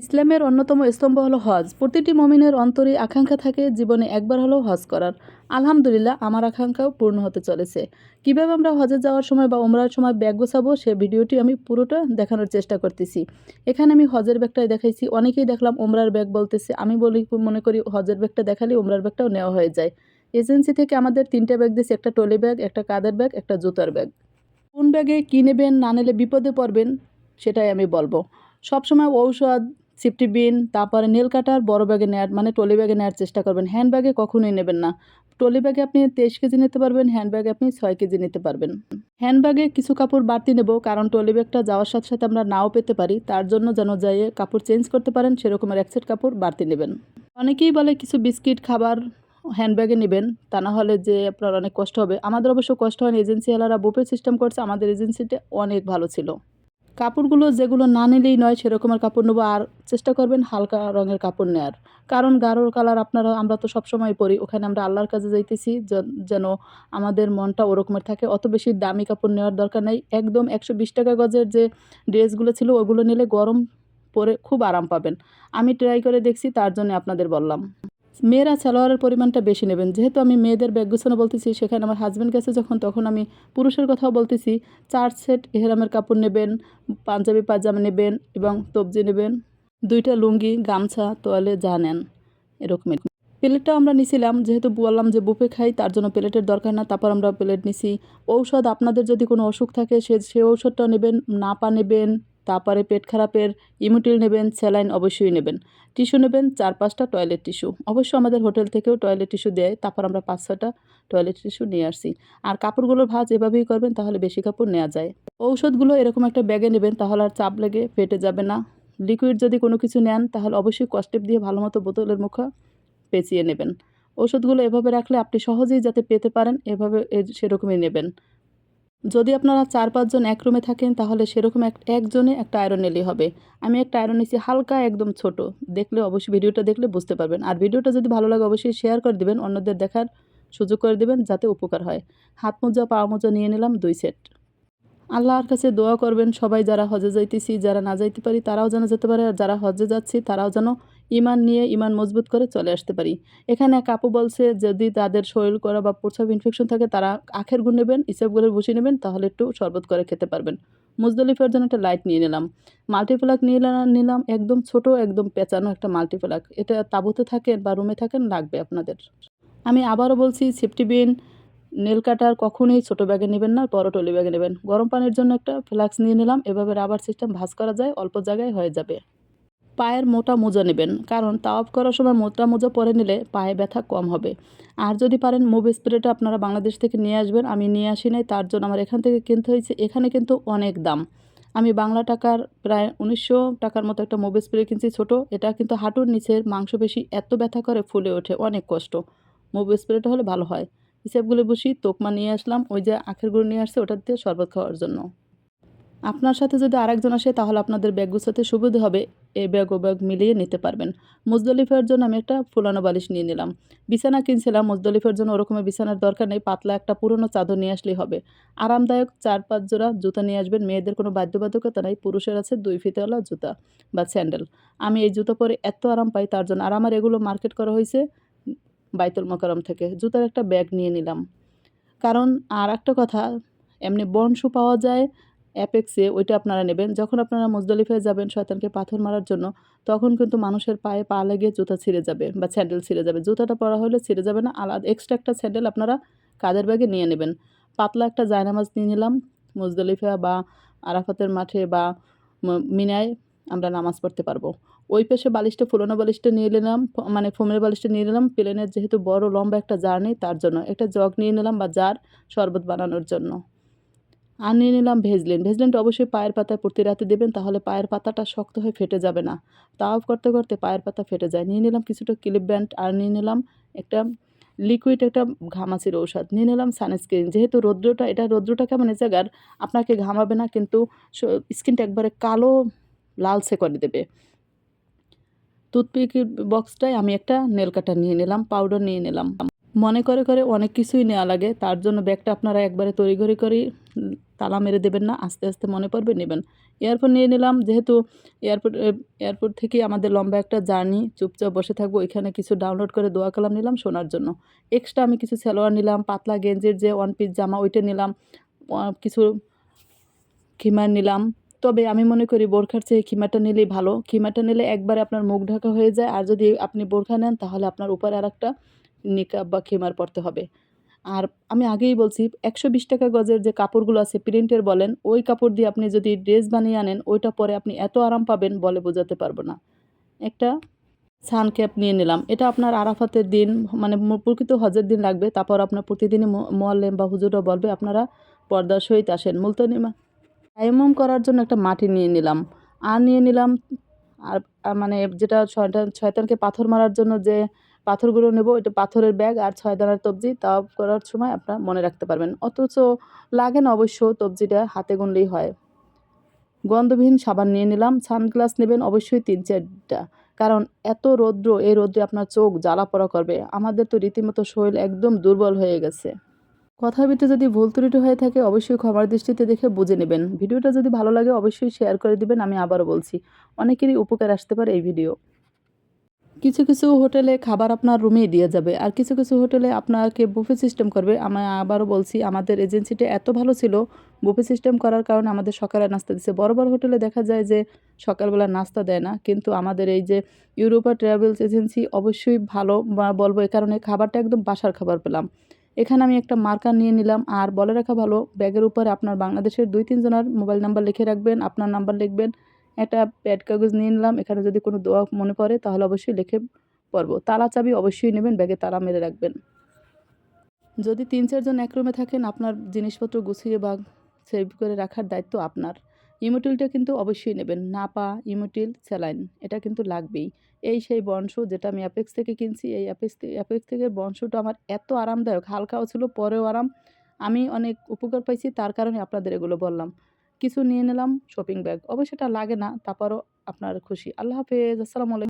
ইসলামের অন্যতম স্তম্ভ হলো হজ। প্রতিটি মমিনের অন্তরে আকাঙ্ক্ষা থাকে জীবনে একবার হলেও হজ করার। আলহামদুলিল্লাহ, আমার আকাঙ্ক্ষাও পূর্ণ হতে চলেছে। কীভাবে আমরা হজে যাওয়ার সময় বা ওমরার সময় ব্যাগ গোছাবো, সে ভিডিওটি আমি পুরোটা দেখানোর চেষ্টা করতেছি। এখানে আমি হজের ব্যাগটাই দেখাইছি। অনেকেই দেখলাম ওমরার ব্যাগ বলতেছে, আমি বলি, মনে করি হজের ব্যাগটা দেখালে ওমরার ব্যাগটাও নেওয়া হয়ে যায়। এজেন্সি থেকে আমাদের তিনটে ব্যাগ দিয়েছে, একটা টলি ব্যাগ, একটা কাদের ব্যাগ, একটা জুতার ব্যাগ। কোন ব্যাগে কী নেবেন, না নিলে বিপদে পড়বেন, সেটাই আমি বলব। সবসময় ঔষধ সিফটি বিন, তারপরে নেল কাটার, বড় ব্যাগে নেওয়ার মানে ট্রলি ব্যাগে নেওয়ার চেষ্টা করবেন। হ্যান্ড ব্যাগে কখনোই নেবেন না। ট্রলি ব্যাগে আপনি তেইশ কেজি নিতে পারবেন, হ্যান্ড ব্যাগে আপনি ছয় কেজি নিতে পারবেন। হ্যান্ড ব্যাগে কিছু কাপড় বাড়তি নেব, কারণ ট্রলি ব্যাগটা যাওয়ার সাথে সাথে আমরা নাও পেতে পারি। তার জন্য যেন যাইয়ে কাপড় চেঞ্জ করতে পারেন, সেরকমের এক সেট কাপড় বাড়তি নেবেন। অনেকেই বলে কিছু বিস্কিট, খাবার হ্যান্ডব্যাগে নেবেন, তা না হলে যে আপনার অনেক কষ্ট হবে। আমাদের অবশ্য কষ্ট হয়নি এজেন্সি এলারা বুফে সিস্টেম করছে, আমাদের এজেন্সিটা অনেক ভালো ছিল। কাপড়গুলো যেগুলো না নিলেই নয় সেরকমের কাপড় নেব আর চেষ্টা করবেন হালকা রঙের কাপড় নেওয়ার কারণ গাঢ় কালার আপনারা, আমরা তো সবসময় পরি। ওখানে আমরা আল্লাহর কাছে যাইতেছি যেন আমাদের মনটা ওরকমের থাকে। অত বেশি দামি কাপড় নেওয়ার দরকার নেই। একদম একশো বিশ টাকা গজের যে ড্রেসগুলো ছিল, ওগুলো নিলে গরম পরে খুব আরাম পাবেন। আমি ট্রাই করে দেখছি, তার জন্য আপনাদের বললাম। মেয়েরা সালোয়ারের পরিমাণটা বেশি নেবেন। যেহেতু আমি মেয়েদের ব্যাগ গুছানো বলতেছি, সেখানে আমার হাজব্যান্ড গেছে যখন, তখন আমি পুরুষের কথাও বলতেছি। চার সেট এহেরামের কাপড় নেবেন, পাঞ্জাবি পাজামা নেবেন এবং তবজি নেবেন, দুইটা লুঙ্গি, গামছা, তোয়ালে যা নেন, এরকমই। প্লেটটাও আমরা নিছিলাম, যেহেতু বললাম যে বুফে খাই, তার জন্য প্লেটের দরকার না, তারপর আমরা প্লেট নিছি। ঔষধ, আপনাদের যদি কোনো অসুখ থাকে, সে সে ঔষধটাও নেবেন, নাপা নেবেন তারপরে পেট খারাপের ইমোটিল নেবেন, স্যালাইন অবশ্যই নেবেন। টিস্যু নেবেন, চার পাঁচটা টয়লেট টিস্যু। অবশ্য আমাদের হোটেল থেকেও টয়লেট টিস্যু দেয়, তারপর আমরা পাঁচ ছটা টয়লেট টিস্যু নিয়ে আসি আর কাপড়গুলোর ভাঁজ এভাবেই করবেন, তাহলে বেশি কাপড় নেওয়া যায়। ঔষধগুলো এরকম একটা ব্যাগে নেবেন, তাহলে আর চাপ লেগে, ফেটে যাবে না। লিকুইড যদি কোনো কিছু নেন, তাহলে অবশ্যই কস্টেপ দিয়ে ভালো মতো বোতলের মুখা পেঁচিয়ে নেবেন। ওষুধগুলো এভাবে রাখলে আপনি সহজেই যাতে পেতে পারেন, এভাবে সেরকমই নেবেন। যদি আপনারা চার পাঁচজন এক রুমে থাকেন, তাহলে সেরকম এক, একজনে একটা আয়রন নিলেই হবে। আমি একটা আয়রন নিয়েছি হালকা, একদম ছোট। দেখলে অবশ্যই ভিডিওটা দেখলে বুঝতে পারবেন। আর ভিডিওটা যদি ভালো লাগে, অবশ্যই শেয়ার করে দিবেন। অন্যদের দেখার সুযোগ করে দেবেন, যাতে উপকার হয়। হাত মোজা, পা মোজা নিয়ে নিলাম, দুই সেট আল্লাহর কাছে দোয়া করবেন সবাই, যারা হজে যাইতেছি, যারা না যাইতে পারি, তারাও যেন যেতে পারে। আর যারা হজে যাচ্ছি, তারাও যেন ইমান নিয়ে ইমান মজবুত করে চলে আসতে পারি। এখানে এক আপু বলছে, যদি তাদের শরীর করা বা প্রস্রাব ইনফেকশন থাকে, তারা আখের গুড় নেবেন ইসবগুড়ের ভুসি নেবেন, তাহলে একটু শরবত করে খেতে পারবেন। মুজদলিফের জন্য একটা লাইট নিয়ে নিলাম। মাল্টিপ্লাক নিয়ে নিলাম- নিলাম, একদম ছোট, একদম পেঁচানো একটা মাল্টিপ্লাক এটা তাঁবুতে থাকেন বা রুমে থাকেন লাগবে আপনাদের। আমি আবারও বলছি সেফটি বিন নেল কাটার কখনোই ছোটো ব্যাগে নেবেন না, বড় টলি ব্যাগে নেবেন। গরম পানির জন্য একটা ফ্লাক্স নিয়ে নিলাম, এভাবে রাবার সিস্টেম ভাঁজ করা যায়, অল্প জায়গায় হয়ে যাবে। পায়ের মোটা মোজা নেবেন, কারণ তাওয়াপ করার সময় মোটা মোজা পরে নিলে পায়ে ব্যথা কম হবে। আর যদি পারেন মুভ স্প্রেটা আপনারা বাংলাদেশ থেকে নিয়ে আসবেন, আমি নিয়ে আসি নাই, তার জন্য আমার এখান থেকে কিনতে হয়েছে, এখানে কিন্তু অনেক দাম। আমি বাংলা টাকার প্রায় উনিশশো টাকার মতো একটা মুভ স্প্রে কিনছি ছোট, এটা কিন্তু হাঁটুর নিচের মাংসপেশি এত ব্যথা করে ফুলে ওঠে, অনেক কষ্ট। মুভ স্প্রেটা হলে ভালো হয়। হিসাবগুলো বসি তোকমা নিয়ে আসলাম, ওই যে আখের গুঁড়ো নিয়ে আসছে, ওটা দিয়ে শরবত খাওয়ার জন্য। আপনার সাথে যদি আরেকজন আসে, তাহলে আপনাদের ব্যাগ গুছাতে সুবিধা হবে। এই ব্যাগ ও ব্যাগ মিলিয়ে নিতে পারবেন। মুজদলিফের জন্য আমি একটা ফুলানো বালিশ নিয়ে নিলাম। বিছানা কিনছিলাম, মুজদলিফের জন্য ওরকমের বিছানার দরকার নেই, পাতলা একটা পুরনো চাদর নিয়ে আসলেই হবে। আরামদায়ক চার পাঁচ জোড়া জুতা নিয়ে আসবেন, মেয়েদের কোনো বাধ্যবাধকতা নাই, পুরুষের আছে দুই ফিতেওয়ালা জুতা বা স্যান্ডেল। আমি এই জুতো পরে এত আরাম পাই, তার জন্য আর আমার এগুলো মার্কেট করা হয়েছে বাইতুল মকরম থেকে। জুতার একটা ব্যাগ নিয়ে নিলাম। কারণ আর একটা কথা, এমনি বনশু পাওয়া যায় অ্যাপেক্সে ওইটা আপনারা নেবেন। যখন আপনারা মুজদলিফায় যাবেন শয়তানকে পাথর মারার জন্য, তখন কিন্তু মানুষের পায়ে পা লেগে জুতা ছিঁড়ে যাবে বা স্যান্ডেল ছিঁড়ে যাবে। জুতাটা পরা হলে ছিঁড়ে যাবে না। আলাদা এক্সট্রা একটা স্যান্ডেল আপনারা কাদের ব্যাগে নিয়ে নেবেন? পাতলা একটা জায়নামাজ নিয়ে নিলাম। মুজদলিফা বা আরাফাতের মাঠে বা মিনায় আমরা নামাজ পড়তে পারব। ওই পেশে বালিশটা, ফুলানো বালিশটা নিয়ে নিলাম। মানে ফোমের বালিশটা নিয়ে নিলাম। প্লেনের যেহেতু বড় লম্বা একটা জার নেই তার জন্য একটা জগ নিয়ে নিলাম বা জার শরবত বানানোর জন্য। আর নিয়ে নিলাম ভেজলেন। ভেজলেনটা অবশ্যই পায়ের পাতায় প্রতি রাতে দেবেন, তাহলে পায়ের পাতাটা শক্ত হয়ে ফেটে যাবে না। তাও করতে করতে পায়ের পাতা ফেটে যায়। নিয়ে নিলাম কিছুটা ক্লিপ ব্যান্ড আর নিয়ে নিলাম একটা লিকুইড একটা ঘামাচির ঔষধ। নিয়ে নিলাম সানস্ক্রিন যেহেতু রৌদ্রটা, এটা রৌদ্রটা কেমন এ জায়গার, আপনাকে ঘামাবে না, কিন্তু স্কিনটা একবারে কালো, লালচে করে দেবে। টুথপিক বক্সটায় আমি একটা নেল কাটার নিয়ে নিলাম পাউডার নিয়ে নিলাম। মনে করে করে অনেক কিছুই নেওয়া লাগে। তার জন্য ব্যাগটা আপনারা একবারে তড়িঘড়ি করে তালা মেরে দেবেন না, আস্তে আস্তে মনে পড়বে, নেবেন। এয়ারপোর্ট নিয়ে নিলাম, যেহেতু এয়ারপোর্ট এয়ারপোর্ট থেকে আমাদের লম্বা একটা জার্নি, চুপচাপ বসে থাকব ওইখানে কিছু ডাউনলোড করে দোয়া কালাম নিলাম শোনার জন্য। এক্সট্রা আমি কিছু সালোয়ার নিলাম, পাতলা গেঞ্জির যে ওয়ান পিস জামা ওইটা নিলাম কিছু খিমার নিলাম। তবে আমি মনে করি বোরখার চেয়ে খিমাটা নিলেই ভালো। খিমাটা নিলে একবারে আপনার মুখ ঢাকা হয়ে যায়। আর যদি আপনি বোরখা নেন, তাহলে আপনার উপরে আর একটা নিকাব বা খেমার পরতে হবে। আর আমি আগেই বলছি, একশো বিশ টাকা গজের যে কাপড়গুলো আছে, প্রিন্টের বলেন, ওই কাপড় দিয়ে আপনি যদি ড্রেস বানিয়ে আনেন, ওইটা পরে আপনি এত আরাম পাবেন বলে বোঝাতে পারব না। একটা সানক্যাপ নিয়ে নিলাম। এটা আপনার আরাফাতের দিন মানে প্রকৃত হজের দিন লাগবে। তারপর আপনার প্রতিদিনই মোয়াল্লেম বা হুজুররা বলবে, আপনারা পর্দার সহিত আসেন। মুলতানি মা তায়াম্মুম করার জন্য একটা মাটি নিয়ে নিলাম। আর নিয়ে নিলাম আর মানে যেটা শয়তান, শয়তানকে পাথর মারার জন্য যে পাথরগুলো নেব এটা পাথরের ব্যাগ আর ছয় দানার তবজি। তা করার সময় আপনারা মনে রাখতে পারবেন। অথচ লাগে না অবশ্য তবজিটা হাতে গুনলেই হয়। গন্ধবিহীন সাবান নিয়ে নিলাম, সানগ্লাস নেবেন অবশ্যই তিন চারটা। কারণ এত রৌদ্র, এই রৌদ্রে আপনার চোখ জ্বালা পড়া করবে। আমাদের তো রীতিমতো শরীর একদম দুর্বল হয়ে গেছে। কথার ভিতরে যদি ভুল ত্রুটি হয়ে থাকে, অবশ্যই ক্ষমার দৃষ্টিতে দেখে বুঝে নেবেন। ভিডিওটা যদি ভালো লাগে, অবশ্যই শেয়ার করে দিবেন, আমি আবারও বলছি। অনেকেরই উপকার আসতে পারে এই ভিডিও। কিছু কিছু হোটেলে খাবার আপনার রুমেই দিয়ে যাবে। আর কিছু কিছু হোটেলে আপনাকে বুফে সিস্টেম করবে। আমি আবারও বলছি, আমাদের এজেন্সিটা এত ভালো ছিল বুফে সিস্টেম করার কারণে আমাদের সকালে নাস্তা দিচ্ছে বড় বড় হোটেলে দেখা যায় যে সকালবেলা নাস্তা দেয় না। কিন্তু আমাদের এই যে ইউরোপা ট্রাভেলস এজেন্সি অবশ্যই ভালো বলব এই কারণে খাবারটা একদম বাসার খাবার পেলাম। এখানে আমি একটা মার্কার নিয়ে নিলাম। আর বলে রাখা ভালো, ব্যাগের উপরে আপনার বাংলাদেশের দুই, তিনজনের মোবাইল নাম্বার লিখে রাখবেন, আপনার নাম্বার লিখবেন। একটা প্যাড কাগজ নিয়ে নিলাম, এখানে যদি কোনো দোয়া মনে পড়ে তাহলে অবশ্যই লিখে পড়ব। তালা চাবি অবশ্যই নেবেন, ব্যাগে তালা মেরে রাখবেন। যদি তিন চারজন এক রুমে থাকেন, আপনার জিনিসপত্র গুছিয়ে বা সেভ করে রাখার দায়িত্ব আপনার। ইমোটিলটা কিন্তু অবশ্যই নেবেন, নাপা ইমোটিল স্যালাইন, এটা কিন্তু লাগবেই। এই সেই বংশ যেটা আমি অ্যাপেক্স থেকে কিনছি, এই অ্যাপেক্স অ্যাপেক্স থেকে বংশটা আমার এত আরামদায়ক, হালকাও ছিল, পরেও আরাম। আমি অনেক উপকার পাইছি, তার কারণে আপনাদের এগুলো বললাম। কিছু নিয়ে নিলাম শপিং ব্যাগ অবশ্যই এটা লাগে না, তারপরও আপনার খুশি। আল্লাহ হাফেজ, আসসালামু আলাইকুম।